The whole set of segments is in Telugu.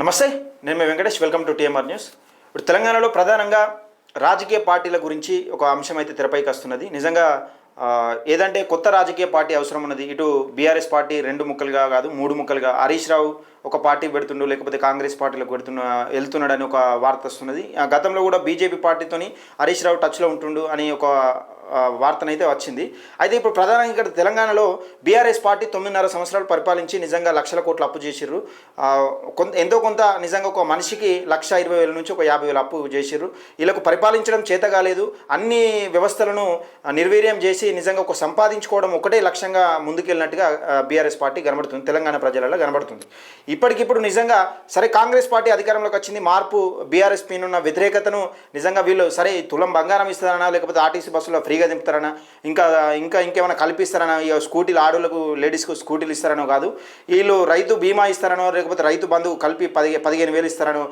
నమస్తే నేను మీ Venkatesh welcome to TMR news ఇప్పుడు తెలంగాణలో ప్రధానంగా రాజకీయ పార్టీల గురించి ఒక అంశం అయితే తెరపైకి వస్తున్నది. నిజంగా ఏదంటే కొత్త రాజకీయ పార్టీ అవసరం ఉన్నది. ఇటు బీఆర్ఎస్ పార్టీ రెండు ముక్కలుగా కాదు మూడు ముక్కలుగా. హరీష్ రావు ఒక పార్టీ పెడుతుండు లేకపోతే కాంగ్రెస్ పార్టీలకు పెడుతున్న వెళ్తున్నాడని ఒక వార్త వస్తున్నది. ఆ గతంలో కూడా బీజేపీ పార్టీతోని హరీష్ రావు టచ్లో ఉంటుండు అని ఒక వార్తనైతే వచ్చింది. అయితే ఇప్పుడు ప్రధానంగా ఇక్కడ తెలంగాణలో బీఆర్ఎస్ పార్టీ తొమ్మిదిన్నర సంవత్సరాలు పరిపాలించి నిజంగా లక్షల కోట్లు అప్పు చేసిర్రు. కొంత ఎంతో కొంత నిజంగా ఒక మనిషికి లక్ష ఇరవై వేల నుంచి ఒక యాభై వేల అప్పు చేసిర్రు. వీళ్ళకు పరిపాలించడం చేత కాలేదు. అన్ని వ్యవస్థలను నిర్వీర్యం చేసి నిజంగా ఒక సంపాదించుకోవడం ఒకటే లక్ష్యంగా ముందుకెళ్ళినట్టుగా బీఆర్ఎస్ పార్టీ కనబడుతుంది. తెలంగాణ ప్రజలలో కనబడుతుంది. ఇప్పటికిప్పుడు నిజంగా సరే కాంగ్రెస్ పార్టీ అధికారంలోకి వచ్చింది. మార్పు బీఆర్ఎస్ పైన ఉన్న వ్యతిరేకతను నిజంగా వీళ్ళు సరే తులం బంగారం ఇస్తారనా లేకపోతే ఆర్టీసీ బస్సులో ఫ్రీ ఫ్రీగా దింపుతారనా? ఇంకా ఇంకా ఇంకేమైనా కల్పిస్తారనా? ఇక స్కూటీలు ఆడోళ్ళకు లేడీస్కు స్కూటీలు ఇస్తారనో కాదు. వీళ్ళు రైతు బీమా ఇస్తారనో లేకపోతే రైతు బంధువు కలిపి పది పదిహేను వేలు ఇస్తారనో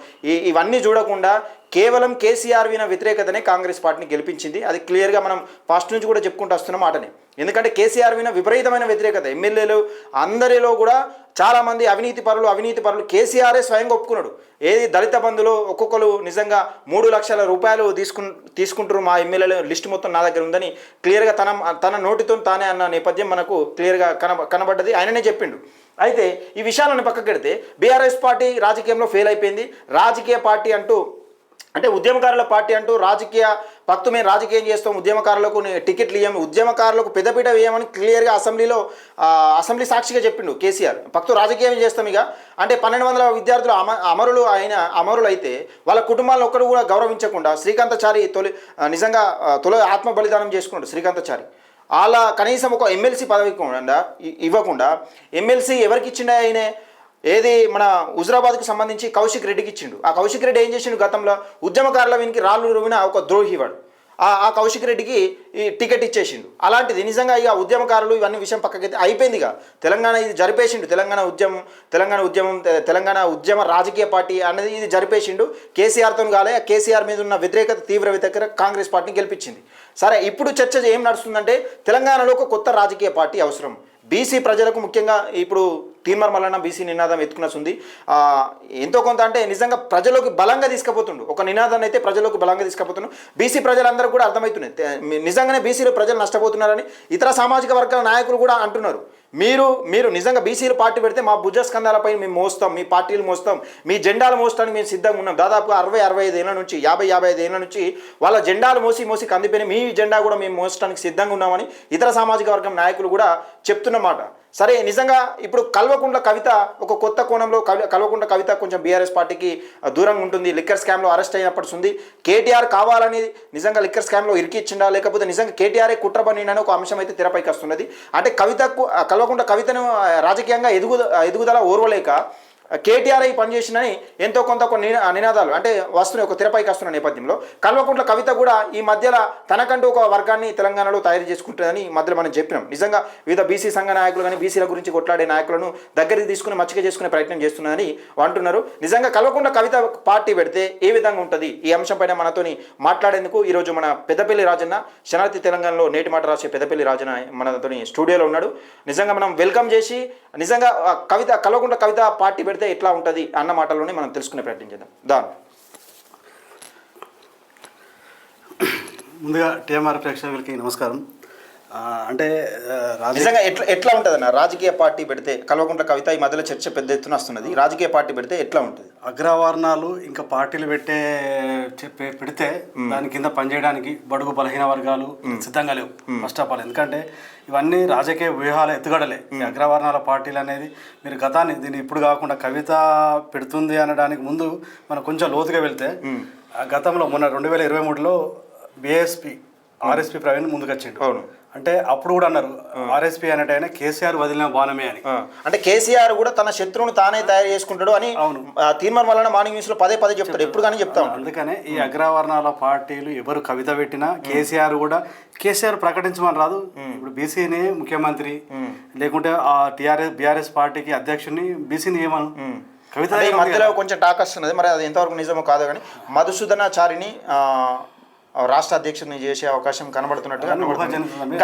ఇవన్నీ చూడకుండా కేవలం కేసీఆర్ విన వ్యతిరేకతనే కాంగ్రెస్ పార్టీని గెలిపించింది. అది క్లియర్గా మనం ఫస్ట్ నుంచి కూడా చెప్పుకుంటూ వస్తున్న మాటనే. ఎందుకంటే కేసీఆర్ విన విపరీతమైన వ్యతిరేకత. ఎమ్మెల్యేలు అందరిలో కూడా చాలామంది అవినీతి పరులు అవినీతి పరులు కేసీఆరే స్వయంగా ఒప్పుకున్నాడు. ఏది దళిత బంధులో ఒక్కొక్కరు నిజంగా మూడు లక్షల రూపాయలు తీసుకు తీసుకుంటారు మా ఎమ్మెల్యేల లిస్ట్ మొత్తం నా దగ్గర ఉందని క్లియర్గా తన తన నోటితో తానే అన్న నేపథ్యం మనకు క్లియర్గా కన కనబడ్డది. ఆయననే చెప్పిండు. అయితే ఈ విషయాలను పక్కకెడితే బీఆర్ఎస్ పార్టీ రాజకీయంలో ఫెయిల్ అయిపోయింది. రాజకీయ పార్టీ అంటూ అంటే ఉద్యమకారుల పార్టీ అంటూ రాజకీయ భక్తు మేము రాజకీయం చేస్తాం ఉద్యమకారులకు టికెట్లు ఇవ్వము ఉద్యమకారులకు పెద్దపీట వేయమని క్లియర్గా అసెంబ్లీలో అసెంబ్లీ సాక్షిగా చెప్పిండు కేసీఆర్. పక్తు రాజకీయం చేస్తాం ఇక. అంటే పన్నెండు వందల విద్యార్థులు అమ అమరులు అయిన అమరులు అయితే వాళ్ళ కుటుంబాలను ఒక్కడు కూడా గౌరవించకుండా శ్రీకాంతచారి తొలి నిజంగా తొలి ఆత్మ బలిదానం చేసుకున్నాడు శ్రీకాంతచారి. అలా కనీసం ఒక ఎమ్మెల్సీ పదవి ఇవ్వకుండా ఎమ్మెల్సీ ఎవరికి ఇచ్చిండే ఆయనే? ఏది మన హుజరాబాద్కు సంబంధించి కౌశిక్ రెడ్డికి ఇచ్చిండు. ఆ కౌశిక్ రెడ్డి ఏం చేసిండు గతంలో? ఉద్యమకారుల వీనికి రాళ్ళు రువిన ఒక ద్రోహివాడు ఆ కౌశిక్ రెడ్డికి ఈ టికెట్ ఇచ్చేసిండు. అలాంటిది నిజంగా ఇక ఉద్యమకారులు ఇవన్నీ విషయం పక్కకైతే అయిపోయింది ఇక. తెలంగాణ ఇది జరిపేసిండు. తెలంగాణ ఉద్యమం తెలంగాణ ఉద్యమం తె- తెలంగాణ ఉద్యమ రాజకీయ పార్టీ అనేది ఇది జరిపేసిండు. కేసీఆర్తో కాలే కేసీఆర్ మీద ఉన్న వ్యతిరేకత తీవ్ర వ్యతిరేకత కాంగ్రెస్ పార్టీని గెలిపించింది. సరే ఇప్పుడు చర్చ ఏం నడుస్తుందంటే తెలంగాణలో ఒక కొత్త రాజకీయ పార్టీ అవసరం. బీసీ ప్రజలకు ముఖ్యంగా ఇప్పుడు తీర్మార్ మల్లన్న బీసీ నినాదం ఎత్తుకున్నస్తుంది ఎంతో కొంత అంటే నిజంగా ప్రజలకు బలంగా తీసుకుపోతుండు. ఒక నినాదాన్ని అయితే ప్రజలకు బలంగా తీసుకుపోతుండు. బీసీ ప్రజలందరూ కూడా అర్థమవుతున్నాయి. నిజంగానే బీసీలో ప్రజలు నష్టపోతున్నారని ఇతర సామాజిక వర్గాల నాయకులు కూడా అంటున్నారు. మీరు మీరు నిజంగా బీసీలు పార్టీ పెడితే మా భుజస్కంధాలపై మేము మోస్తాం మీ పార్టీలు మోస్తాం మీ జెండాలు మోస్తానికి మేము సిద్ధంగా ఉన్నాం. దాదాపు అరవై అరవై ఐదు ఏళ్ళ నుంచి యాభై యాభై ఐదు ఏళ్ళ నుంచి వాళ్ళ జెండాలు మోసి మోసి కందిపోయిన మీ జెండా కూడా మేము మోసడానికి సిద్ధంగా ఉన్నామని ఇతర సామాజిక వర్గం నాయకులు కూడా చెప్తున్నమాట. సరే నిజంగా ఇప్పుడు కల్వకుంట్ల కవిత ఒక కొత్త కోణంలో కవి కల్వకుంట్ల కవిత కొంచెం బీఆర్ఎస్ పార్టీకి దూరంగా ఉంటుంది. లిక్కర్ స్కామ్లో అరెస్ట్ అయినప్పటి ఉంది కేటీఆర్ కావాలని నిజంగా లిక్కర్ స్కామ్లో ఇరికిచ్చిండా లేకపోతే నిజంగా కేటీఆరే కుట్ర పన్నిండని ఒక అంశం అయితే తెరపైకి వస్తున్నది. అంటే కవితకు ఆ, కల్వకుంట్ల కవితను రాజకీయంగా ఎదుగు ఎదుగుదల ఓర్వలేక కేటీఆర్ అయి పనిచేసినని ఎంతో కొంత కొన్ని నినా- నినాదాలు అంటే వస్తున్నాయి ఒక తెరపైకి వస్తున్న నేపథ్యంలో. కల్వకుంట్ల కవిత కూడా ఈ మధ్యలో తనకంటూ ఒక వర్గాన్ని తెలంగాణలో తయారు చేసుకుంటుందని ఈ మధ్యలో మనం చెప్పినాం. నిజంగా వివిధ బీసీ సంఘ నాయకులు కానీ బీసీల గురించి కొట్లాడే నాయకులను దగ్గరికి తీసుకుని మచ్చిక చేసుకునే ప్రయత్నం చేస్తున్నదని అంటున్నారు. నిజంగా కల్వకుంట్ల కవిత పార్టీ పెడితే ఏ విధంగా ఉంటుంది? ఈ అంశంపైన మనతోని మాట్లాడేందుకు ఈరోజు మన పెద్దపల్లి రాజన్న శనార్థి తెలంగాణలో నేటి మాట రాసే పెద్దపల్లి రాజన్న మనతోని స్టూడియోలో ఉన్నాడు. నిజంగా మనం వెల్కమ్ చేసి నిజంగా కవిత కల్వకుంట్ల కవిత పార్టీ పెడితే ఎట్లా ఉంటుంది అన్న మాటలోనే మనం తెలుసుకునే ప్రయత్నం చేద్దాం. దాని ముందుగా టీఎంఆర్ ప్రేక్షకులకి నమస్కారం. అంటే నిజంగా ఎట్లా ఎట్లా ఉంటుంది అన్న? రాజకీయ పార్టీ పెడితే కల్వకుంట్ల కవిత ఈ మధ్యలో చర్చ పెద్ద ఎత్తున వస్తున్నది. రాజకీయ పార్టీ పెడితే ఎట్లా ఉంటుంది? అగ్రవర్ణాలు ఇంకా పార్టీలు పెట్టే చెప్పే పెడితే దాని కింద పనిచేయడానికి బడుగు బలహీన వర్గాలు సిద్ధంగా లేవు ఫస్ట్ ఆఫ్ ఆల్ ఎందుకంటే ఇవన్నీ రాజకీయ వ్యూహాల ఎత్తుగడలే. అగ్రవర్ణాల పార్టీలు అనేది మీరు గతాన్ని దీన్ని ఇప్పుడు కాకుండా కవిత పెడుతుంది అనడానికి ముందు మనం కొంచెం లోతుగా వెళ్తే ఆ గతంలో మొన్న రెండు వేల ఇరవై మూడులో బిఎస్పి ఆర్ఎస్పి ప్రవీణ్ ముందుకు వచ్చిండు అవును. అంటే అప్పుడు కూడా అన్నారు ఆర్ఎస్పి అనేటైనా కేసీఆర్ వదిలిన బాణమే అని. అంటే కేసీఆర్ కూడా తన శత్రువును తానే తయారు చేసుకుంటాడు అని అవును. ఆ, తీర్మానం వలన మార్నింగ్ న్యూస్లో పదే పదే చెప్తాడు. ఎప్పుడు కానీ చెప్తా అందుకనే ఈ అగ్రవర్ణాల పార్టీలు ఎవరు కవిత పెట్టినా కేసీఆర్ కూడా కేసీఆర్ ప్రకటించమని రాదు. ఇప్పుడు బీసీని ముఖ్యమంత్రి. లేకుంటే ఆ టిఆర్ఎస్ బీఆర్ఎస్ పార్టీకి అధ్యక్షుడిని బీసీని ఏమను కవిత మధ్యలో కొంచెం టాక్ వస్తున్నది మరి అది ఎంతవరకు నిజమో కాదో కానీ మధుసూదనాచారిని రాష్ట్ర అధ్యక్షుడిని చేసే అవకాశం కనబడుతున్నట్టుగా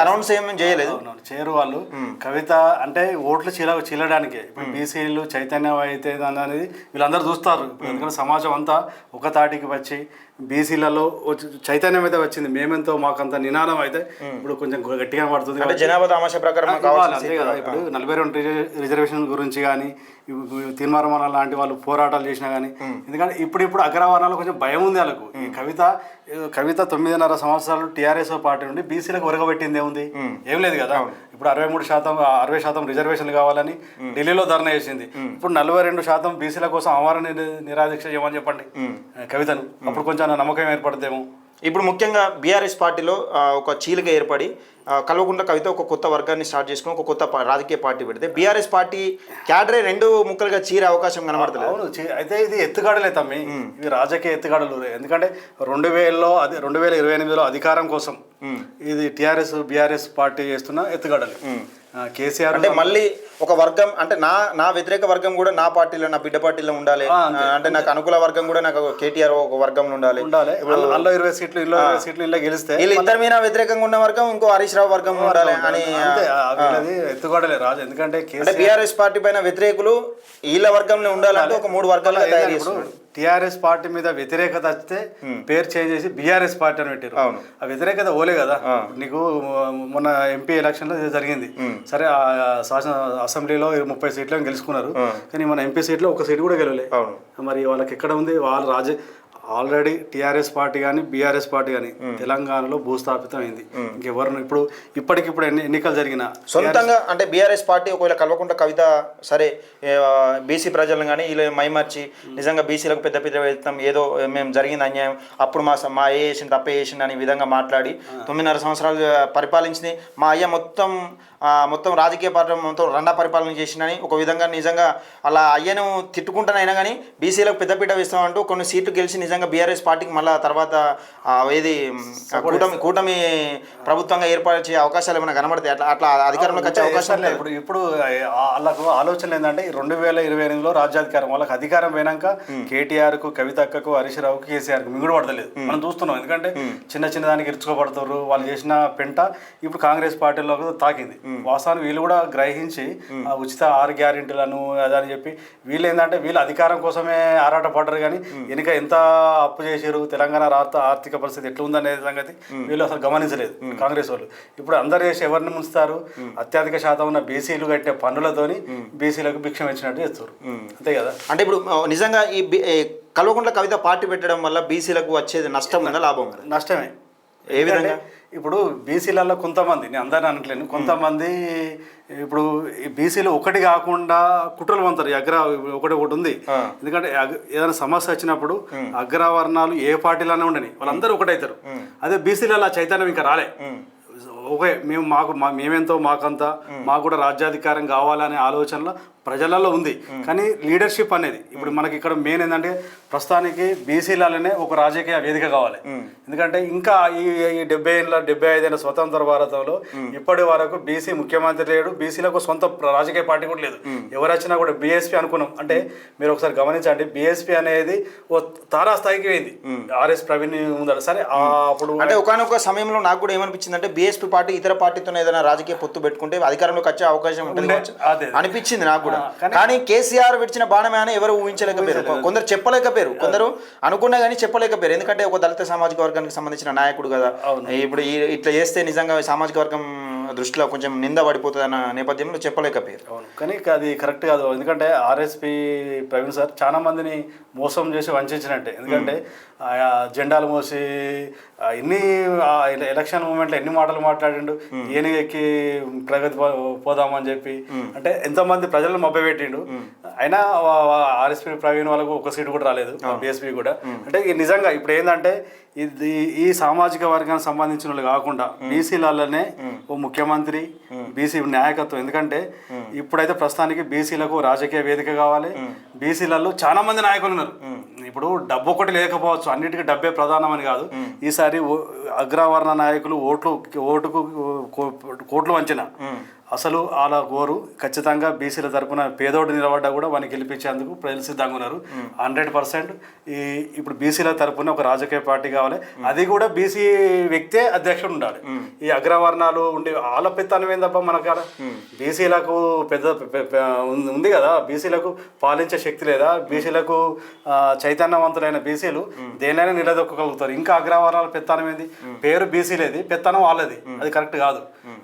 అనౌన్స్ చేయలేదు. చేరు వాళ్ళు. కవిత అంటే ఓట్లు చీల చీలడానికి. ఇప్పుడు బీసీలు చైతన్యం అయితే అనేది వీళ్ళందరూ చూస్తారు. ఎందుకంటే సమాజం అంతా ఒక తాటికి వచ్చి బీసీలలో చైతన్యం అయితే వచ్చింది. మేమెంతో మాకంత నినాదం అయితే ఇప్పుడు కొంచెం గట్టిగా పడుతుంది జనాభా తమాషా ప్రకారం అంతే కదా. ఇప్పుడు నలభై రెండు రిజ- రిజర్వేషన్ గురించి కానీ తీర్మానం లాంటి వాళ్ళు పోరాటాలు చేసినా కానీ ఎందుకంటే ఇప్పుడు ఇప్పుడు అగ్రవర్ణాలు కొంచెం భయం ఉంది వాళ్ళకు. ఈ కవిత కవిత తొమ్మిదిన్నర సంవత్సరాలు టీఆర్ఎస్ పార్టీ నుండి బీసీలకు ఒరగబెట్టింది ఏముంది? ఏం లేదు కదా. ఇప్పుడు అరవై మూడు శాతం అరవై శాతం రిజర్వేషన్లు కావాలని ఢిల్లీలో ధర్నా చేసింది. ఇప్పుడు నలభై రెండు శాతం బీసీల కోసం అమర నిర- నిరాదీక్ష చేయమని చెప్పండి. కవితను. అప్పుడు కొంచెం నమ్మకం ఏర్పడదేమో ఇప్పుడు ముఖ్యంగా బీఆర్ఎస్ పార్టీలో ఒక చీలిక ఏర్పడి ఆ, కల్వకుంట్ల కవిత ఒక కొత్త వర్గాన్ని స్టార్ట్ చేసుకుని ఒక కొత్త రాజకీయ పార్టీ పెడితే బీఆర్ఎస్ పార్టీ క్యాడరే రెండు ముక్కలుగా చీరే అవకాశం కనబడతలేదు. అవును అయితే ఇది ఎత్తుగాడలే తమ్మి. ఇవి రాజకీయ ఎత్తుగాడలు ఎందుకంటే రెండు వేలలో అది రెండు వేల ఇరవై ఎనిమిదిలో అధికారం కోసం ఇది టిఆర్ఎస్ బీఆర్ఎస్ పార్టీ చేస్తున్న ఎత్తుగాడలు. కేసీఆర్ అంటే మళ్ళీ ఒక వర్గం అంటే నా నా వ్యతిరేక వర్గం కూడా నా పార్టీలో నా బిడ్డ పార్టీలో ఉండాలి. అంటే నాకు అనుకూల వర్గం కూడా నాకు కేటీఆర్ ఒక వర్గంలో ఉండాలి. ఉండాలి. అల్ల- ఇరవై సీట్లు ఇల్లు ఇరవై సీట్లు ఇలా గెలిస్తే వీళ్ళు ఇద్దరి మీద వ్యతిరేకంగా ఉన్న వర్గం ఇంకో హరీష్ రావు వర్గం ఉండాలి అని రాజు. ఎందుకంటే బీఆర్ఎస్ పార్టీ పైన వ్యతిరేకులు వీళ్ళ వర్గంలో ఉండాలంటే ఒక మూడు వర్గాలుగా తయారు చేస్తున్నారు. టిఆర్ఎస్ పార్టీ మీద వ్యతిరేకత వస్తే పేరు చేంజ్ చేసి బీఆర్ఎస్ పార్టీ అని పెట్టారు అవును. ఆ వ్యతిరేకత ఓలే కదా. నీకు మొన్న ఎంపీ ఎలక్షన్లో ఇది జరిగింది. సరే ఆ శాసన అసెంబ్లీలో ముప్పై సీట్లు గెలుచుకున్నారు. కానీ మన ఎంపీ సీట్లో ఒక సీట్ కూడా గెలవలే. అవును. మరి వాళ్ళకి ఎక్కడ ఉంది? వాళ్ళ రాజ ఆల్రెడీ టీఆర్ఎస్ పార్టీ కానీ బీఆర్ఎస్ పార్టీ కానీ తెలంగాణలో భూస్థాపితం అయింది ఇంకెవరు ఇప్పుడు ఇప్పటికిప్పుడు ఎన్ని ఎన్నికలు జరిగిన సొంతంగా అంటే బీఆర్ఎస్ పార్టీ ఒకవేళ కల్వకుంట్ల కవిత సరే బీసీ ప్రజలను కానీ వీళ్ళు మైమర్చి నిజంగా బీసీలకు పెద్ద పెద్ద వెళ్తాం ఏదో మేము జరిగింది అన్యాయం అప్పుడు మా మా ఏ చేసింది తప్పే చేసింది అనే విధంగా మాట్లాడి తొమ్మిదిన్నర సంవత్సరాలు పరిపాలించింది. మా అయ్య మొత్తం మొత్తం రాజకీయ పార్టీ మొత్తం రండా పరిపాలన చేసిందని ఒక విధంగా నిజంగా అలా అయ్యను తిట్టుకుంటానైనా కానీ బీసీలకు పెద్దపీట వేస్తామంటూ కొన్ని సీట్లు గెలిచి నిజంగా బీఆర్ఎస్ పార్టీకి మళ్ళీ తర్వాత ఏది కూటమి కూటమి ప్రభుత్వంగా ఏర్పాటు చేసే అవకాశాలు ఏమైనా కనబడతాయి అట్లా అట్లా అధికారంలోకి వచ్చే అవకాశం సర్లే, ఇప్పుడు ఇప్పుడు వాళ్ళకు ఆలోచన ఏంటంటే రెండు వేల ఇరవై ఎనిమిదిలో రాజ్యాధికారం వాళ్ళకి అధికారం పోయినాక కేటీఆర్కు కవితక్కకు హరీష్ రావుకి కేసీఆర్కు మిగుడు పడతలేదు. మనం చూస్తున్నాం. ఎందుకంటే చిన్న చిన్న దానికి ఇరుచుకోబడతారు వాళ్ళు చేసిన పెంట ఇప్పుడు కాంగ్రెస్ పార్టీలో తాకింది. వాస్తవానికి వీళ్ళు కూడా గ్రహించి ఆ ఉచిత ఆరు గ్యారెంటీలను అదని చెప్పి వీళ్ళు ఏంటంటే వీళ్ళు అధికారం కోసమే ఆరాట పడ్డారు కానీ వెనుక ఎంత అప్పు చేశారు తెలంగాణ రాష్ట్ర ఆర్థిక పరిస్థితి ఎట్లా ఉందనే సంగతి వీళ్ళు అసలు గమనించలేదు కాంగ్రెస్ వాళ్ళు. ఇప్పుడు అందరు చేసి ఎవరిని ముంచుతారు? అత్యధిక శాతం ఉన్న బీసీలు కట్టే పన్నులతోని బీసీలకు భిక్షం ఇచ్చినట్టు చేస్తారు. అంతే కదా? అంటే ఇప్పుడు నిజంగా ఈ కల్వకుంట్ల కవిత పార్టీ పెట్టడం వల్ల బీసీలకు వచ్చేది నష్టం ఉందా లాభం నష్టమే. ఏ విధంగా? ఇప్పుడు బీసీలలో కొంతమంది నేను అందరిని అనట్లేను కొంతమంది ఇప్పుడు ఈ బీసీలు ఒకటి కాకుండా కుట్రలు పంతారు ఈ అగ్ర ఒకటి ఒకటి ఉంది. ఎందుకంటే ఏదైనా సమస్య వచ్చినప్పుడు అగ్రవర్ణాలు ఏ పార్టీలోనే ఉండని వాళ్ళందరూ ఒకటవుతారు అదే బీసీలలో ఆ చైతన్యం ఇంకా రాలే. ఓకే మేము మాకు మా- మేమెంతో మాకంతా మాకు కూడా రాజ్యాధికారం కావాలనే ఆలోచనలో ప్రజలలో ఉంది. కానీ లీడర్షిప్ అనేది ఇప్పుడు మనకి ఇక్కడ మెయిన్ ఏంటంటే ప్రస్తుతానికి బీసీలలోనే ఒక రాజకీయ వేదిక కావాలి. ఎందుకంటే ఇంకా ఈ ఈ డెబ్బై ఏళ్ళ డెబ్బై ఐదేళ్ళ స్వతంత్ర భారతంలో ఇప్పటి వరకు బీసీ ముఖ్యమంత్రి లేడు. బీసీలకు సొంత రాజకీయ పార్టీ కూడా లేదు. ఎవరు వచ్చినా కూడా బీఎస్పీ అనుకున్నాం. అంటే మీరు ఒకసారి గమనించండి బీఎస్పీ అనేది ఓ తారా స్థాయికి పోయింది ఆర్ఎస్ ప్రవీణ్ ఉందా సరే అప్పుడు అంటే ఒకనొక సమయంలో నాకు కూడా ఏమనిపించింది అంటే బీఎస్పీ పార్టీ ఇతర పార్టీతో ఏదైనా రాజకీయ పొత్తు పెట్టుకుంటే అధికారంలోకి వచ్చే అవకాశం ఉంటుంది. అనిపించింది నాకు కూడా. కానీ- కేసీఆర్ విడిచిన బాణమే అని ఎవరు ఊహించలేకపోయారు. కొందరు చెప్పలేకపోయారు. కొందరు అనుకున్నా కానీ చెప్పలేకపోయారు. ఎందుకంటే ఒక దళిత సామాజిక వర్గానికి సంబంధించిన నాయకుడు కదా. ఇప్పుడు ఇట్లా చేస్తే నిజంగా సామాజిక వర్గం దృష్టిలో కొంచెం నింద పడిపోతుంది అన్న నేపథ్యంలో చెప్పలేకపోయారు. అవును. కానీ అది కరెక్ట్ కాదు. ఎందుకంటే ఆర్ఎస్పి ప్రవీణ్ సార్ చాలా మందిని మోసం చేసి వంచినట్టే ఎందుకంటే ఆ జెండాలు మోసి ఎన్ని ఎలక్షన్ మూమెంట్లో ఎన్ని మాటలు మాట్లాడిండు ఏనుగు ఎక్కి ప్రగతి పోదామని చెప్పి అంటే ఎంతమంది ప్రజలను మభ్యపెట్టిండు. అయినా ఆర్ఎస్పి ప్రవీణ్ వాళ్ళకు ఒక సీటు కూడా రాలేదు బిఎస్పి కూడా. అంటే నిజంగా ఇప్పుడు ఏంటంటే ఇది ఈ సామాజిక వర్గానికి సంబంధించిన వాళ్ళు కాకుండా బీసీలలోనే ఓ ముఖ్యమంత్రి బీసీ నాయకత్వం. ఎందుకంటే ఇప్పుడైతే ప్రస్తుతానికి బీసీలకు రాజకీయ వేదిక కావాలి. బీసీలలో చాలా మంది నాయకులు ఉన్నారు. ఇప్పుడు డబ్బు ఒకటి లేకపోవచ్చు అన్నిటికీ డబ్బే ప్రధానం అని కాదు ఈసారి అగ్రవర్ణ నాయకులు ఓట్లు ఓటుకు కోట్లు వంచిన. అసలు వాళ్ళ కోరు ఖచ్చితంగా బీసీల తరపున పేదోడు నిలబడ్డా కూడా వాడిని గెలిపించేందుకు ప్రజలు సిద్ధంగా ఉన్నారు. హండ్రెడ్ పర్సెంట్ ఈ ఇప్పుడు బీసీల తరపున ఒక రాజకీయ పార్టీ కావాలి. అది కూడా బీసీ వ్యక్తే అధ్యక్షుడు ఉండాలి. ఈ అగ్రవర్ణాలు ఉండే వాళ్ళ పెత్తనం ఏందప్ప మనకాడ బీసీలకు పెద్ద ఉంది- కదా. బీసీలకు పాలించే శక్తి లేదా? బీసీలకు చైతన్యవంతులైన బీసీలు దేనైనా నిలదొక్కగలుగుతారు. ఇంకా అగ్రవర్ణాల పెత్తనం ఏంది? పేరు బీసీలేది పెత్తనం వాళ్ళది. అది కరెక్ట్ కాదు.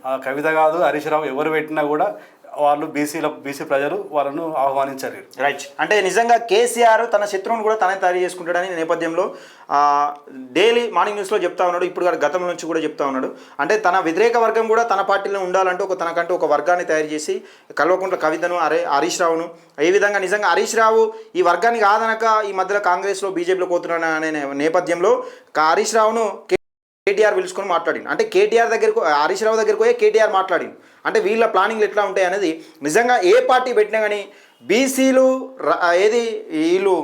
ఆ కవిత కాదు హరీష్ రావు ఎవరు పెట్టినా కూడా వాళ్ళు బీసీల బీసీ ప్రజలు వాళ్ళను ఆహ్వానించారు. రైట్ అంటే నిజంగా కేసీఆర్ తన శత్రువును కూడా తనే తయారు చేసుకుంటాడని నేపథ్యంలో డైలీ మార్నింగ్ న్యూస్లో చెప్తా ఉన్నాడు ఇప్పుడు కూడా గతం నుంచి కూడా చెప్తా ఉన్నాడు. అంటే తన వ్యతిరేక వర్గం కూడా తన పార్టీలో ఉండాలంటే ఒక తనకంటూ ఒక వర్గాన్ని తయారు చేసి కల్వకుంట్ల కవితను అరే హరీష్ రావును ఏ విధంగా నిజంగా హరీష్ రావు ఈ వర్గానికి కాదనక ఈ మధ్యలో కాంగ్రెస్లో బీజేపీలో పోతున్నాడు అనే నేపథ్యంలో హరీష్ రావును కేటీఆర్ పిలుచుకొని మాట్లాడింది అంటే కేటీఆర్ దగ్గరకు హరీష్ రావు దగ్గరకు పోయి కేటీఆర్ మాట్లాడింది అంటే వీళ్ళ ప్లానింగ్లు ఎట్లా ఉంటాయి అనేది నిజంగా ఏ పార్టీ పెట్టినా కానీ బీసీలు ఏది వీళ్ళు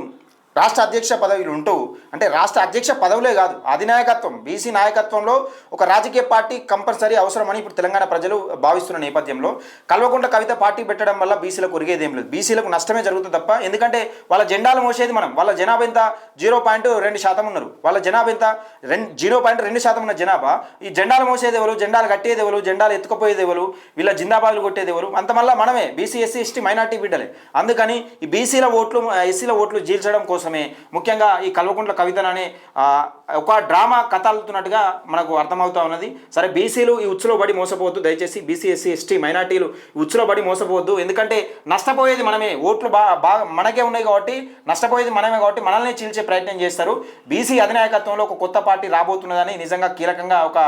రాష్ట్ర అధ్యక్ష పదవులు ఉంటూ అంటే రాష్ట్ర అధ్యక్ష పదవులే కాదు అధినాయకత్వం బీసీ నాయకత్వంలో ఒక రాజకీయ పార్టీ కంపల్సరీ అవసరమని ఇప్పుడు తెలంగాణ ప్రజలు భావిస్తున్న నేపథ్యంలో కల్వకుంట్ల కవిత పార్టీ పెట్టడం వల్ల బీసీలకు ఒరిగేది లేదు. బీసీలకు నష్టమే జరుగుతుంది తప్ప ఎందుకంటే వాళ్ళ జెండాలు మోసేది మనం. వాళ్ళ జనాభా ఎంత జీరో పాయింట్ రెండు శాతం ఉన్నారు. వాళ్ళ జనాభా ఎంత? రెండు జీరో పాయింట్ రెండు శాతం ఉన్న జనాభా. ఈ జెండాలు మోసేది ఎవరు? జెండాలు కట్టేది ఎవరు? జెండాలు ఎత్తుకుపోయేది ఎవరు? వీళ్ళ జిందాబాదులు కొట్టేది ఎవరు? అంత మళ్ళీ మనమే బీసీ ఎస్సీ ఎస్టీ మైనార్టీ బిడ్డలే. అందుకని ఈ బీసీల ఓట్లు ఎస్సీల ఓట్లు జీల్చడం కోసమే. ముఖ్యంగా ఈ కల్వకుంట్ల కవితను అనే ఒక డ్రామా కథ అల్లుతున్నట్టుగా మనకు అర్థమవుతా ఉన్నది. సరే బీసీలు ఈ ఉచ్చులో పడి మోసపోవద్దు. దయచేసి బీసీ ఎస్సీ ఎస్టీ మైనార్టీలు ఈ ఉచ్చులో పడి మోసపోవద్దు. ఎందుకంటే నష్టపోయేది మనమే. ఓట్లు బాగా బాగా మనకే ఉన్నాయి కాబట్టి నష్టపోయేది మనమే కాబట్టి మనల్ని చీల్చే ప్రయత్నం చేస్తారు. బీసీ అధినాయకత్వంలో ఒక కొత్త పార్టీ రాబోతున్నదని నిజంగా కీలకంగా ఒక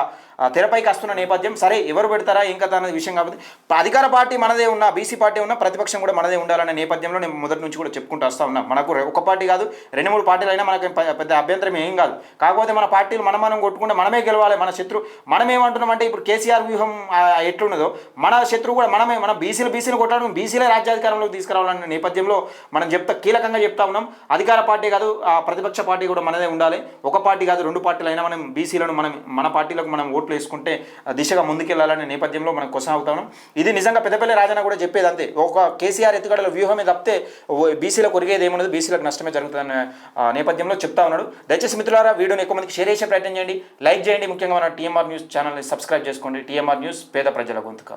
తెరపైకి వస్తున్న నేపథ్యం. సరే ఎవరు పెడతారా? ఏం కథ అనేది విషయం కాబట్టి. అధికార పార్టీ మనదే ఉన్న బీసీ పార్టీ ఉన్న ప్రతిపక్షం కూడా మనదే ఉండాలనే నేపథ్యంలో నేను మొదటి నుంచి కూడా చెప్పుకుంటూ వస్తా ఉన్నా. మనకు ఒక పార్టీ కాదు రెండు మూడు పార్టీలు అయినా మనకి పెద్ద అభ్యంతరం ఏం కాదు. కాకపోతే మన పార్టీలు మనం మనం కొట్టుకుంటే మనమే గెలవాలి. మన శత్రు మనం ఏమంటున్నామంటే ఇప్పుడు కేసీఆర్ వ్యూహం ఎట్లున్నదో మన శత్రువు కూడా మనమే మన బీసీలు బీసీలు కొట్టడం బీసీలే రాజ్యాధికారంలోకి తీసుకురావాలనే నేపథ్యంలో మనం చెప్తా కీలకంగా చెప్తా ఉన్నాం. అధికార పార్టీ కాదు ఆ ప్రతిపక్ష పార్టీ కూడా మనదే ఉండాలి. ఒక పార్టీ కాదు రెండు పార్టీలు అయినా మనం బీసీలను మనం మన పార్టీలకు మనం ఓట్లు వేసుకుంటే దిశగా ముందుకెళ్ళాలనే నేపథ్యంలో మనం కొసం అవుతాం ఇది నిజంగా పెద్దపల్లి రాజన్న కూడా చెప్పేది అంతే. ఒక కేసీఆర్ ఎత్తుగడల వ్యూహమే తప్పితే బీసీలకు కొరిగేది ఏమున్నది బీసీలకు నష్టమే జరుగుతుందనే ఆ, నేపథ్యంలో చెప్తా ఉన్నాడు. దయచేసి మిత్రులారా వీడియోని ఎక్కువ మందికి షేర్ చేసే ప్రయత్నం చేయండి. లైక్ చేయండి. ముఖ్యంగా మన టీఎంఆర్ న్యూస్ ఛానల్ని సబ్స్క్రైబ్ చేసుకోండి. టీఎంఆర్ న్యూస్ పేద ప్రజల గొంతుక.